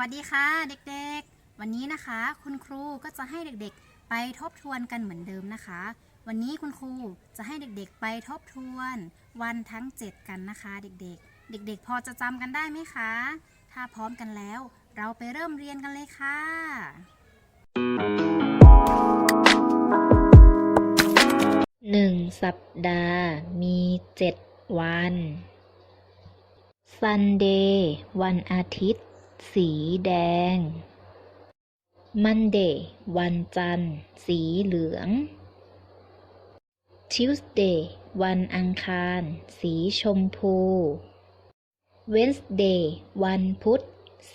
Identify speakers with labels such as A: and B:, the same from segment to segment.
A: วัสดีค่ะเด็กๆ วันนี้นะคะ คุณครูก็จะให้เด็กๆ ไปทบทวนกันเหมือนเดิมนะคะ วันนี้คุณครูจะให้เด็กๆ ไปทบทวน วันทั้ง 7 กันนะคะ เด็กๆ เด็กๆ พอจะจำกันได้ไหมคะ ถ้าพร้อมกันแล้ว เราไปเริ่มเรียนกันเลยค่ะ
B: หนึ่งสัปดาห์มีเจ็ดวัน Sunday วันอาทิตย์ สีแดง Monday วันจันทร์ สีเหลือง Tuesday วันอังคาร สีชมพู Wednesday วันพุธ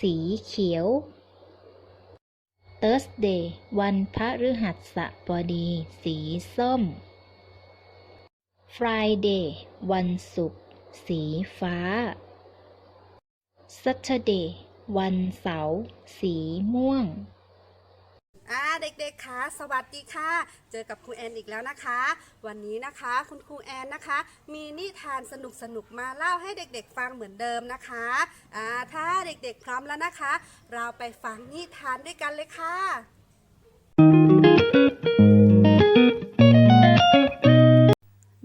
B: สีเขียว Thursday วันพฤหัสบดี สีส้ม Friday วันศุกร์ สีฟ้า Saturday วันเสาร์สีม่วง
C: อ่าเด็กๆคะสวัสดีค่ะ เจอกับครูแอนอีกแล้วนะคะ วันนี้นะคะคุณครูแอนนะคะ มีนิทานสนุกๆมาเล่าให้เด็กๆฟังเหมือนเดิมนะคะอ่าถ้าเด็กๆพร้อมแล้วนะคะ เราไปฟังนิทานด้วยกันเลยค่ะ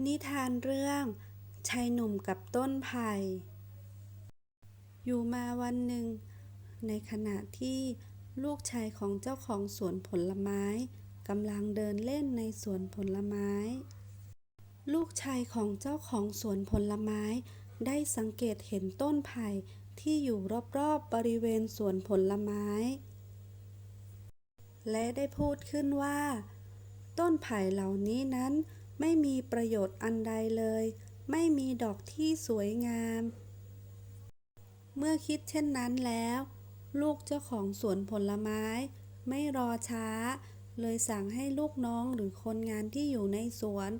C: นิทานเรื่องชายหนุ่มกับต้นไผ่อยู่มาวันหนึ่ง ในขณะที่ลูกชายของเจ้าของสวนผลไม้กำลังเดินเล่นในสวนผลไม้ ลูกชายของเจ้าของสวนผลไม้ ได้สังเกตเห็นต้นไผ่ที่อยู่รอบๆบริเวณสวนผลไม้ และได้พูดขึ้นว่า ต้นไผ่เหล่านี้นั้น ไม่มีประโยชน์อันใดเลย ไม่มีดอกที่สวยงาม เมื่อคิดเช่นนั้นแล้ว ลูกเจ้าของสวนผลไม้ ไม่รอช้า เลยสั่งให้ลูกน้องหรือคนงานที่อยู่ในสวน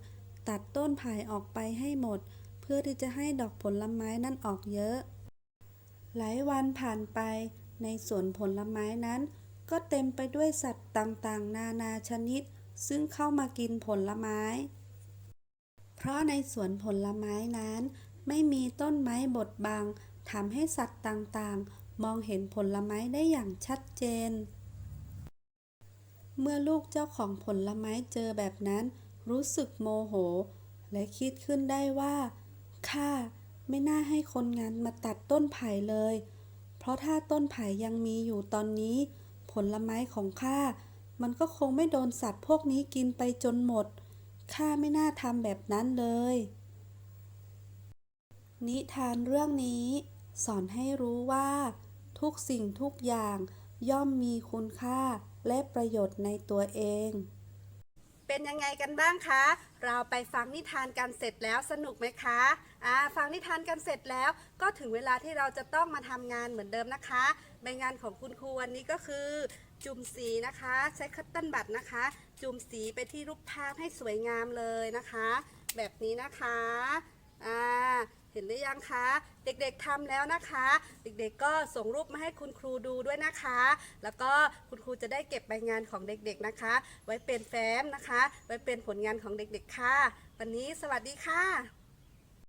C: ตัดต้นไผ่ออกไปให้หมด เพื่อที่จะให้ดอกผลไม้นั่นออกเยอะ หลายวันผ่านไป ในสวนผลไม้นั้น ก็เต็มไปด้วยสัตว์ต่างๆ นานาชนิด ซึ่งเข้ามากินผลไม้ เพราะในสวนผลไม้นั้น ไม่มีต้นไม้บดบังทำให้สัตว์ต่างๆ มองเห็นผลไม้ได้อย่างชัดเจน เมื่อลูกเจ้าของผลไม้เจอแบบนั้น รู้สึกโมโห และคิดขึ้นได้ว่าข้าไม่น่าให้คนงานมาตัดต้นไผ่เลย เพราะถ้าต้นไผ่ยังมีอยู่ตอนนี้ ผลไม้ของข้ามันก็คงไม่โดนสัตว์พวกนี้กินไปจนหมด ข้าไม่น่าทำแบบนั้นเลย นิทานเรื่องนี้ สอนให้รู้ว่า ทุกสิ่งทุกอย่างย่อมมีคุณค่าและประโยชน์ในตัวเอง เป็นยังไงกันบ้างคะ เราไปฟังนิทานกันเสร็จแล้วสนุกไหมคะอ่าฟังนิทานกันเสร็จแล้ว ก็ถึงเวลาที่เราจะต้องมาทำงานเหมือนเดิมนะคะใบงานของคุณครูวันนี้ก็คือจุ่มสีนะคะ ใช้คัตเติ้ลบัตรนะคะ จุ่มสีไปที่รูปภาพให้สวยงามเลยนะคะ แบบนี้นะคะอ่า เห็นหรือยังคะ เด็กๆทำแล้วนะคะ เด็กๆก็ส่งรูปมาให้คุณครูดูด้วยนะคะ แล้วก็คุณครูจะได้เก็บใบงานของเด็กๆนะคะ ไว้เป็นแฟ้มนะคะ ไว้เป็นผลงานของเด็กๆค่ะ วันนี้สวัสดีค่ะ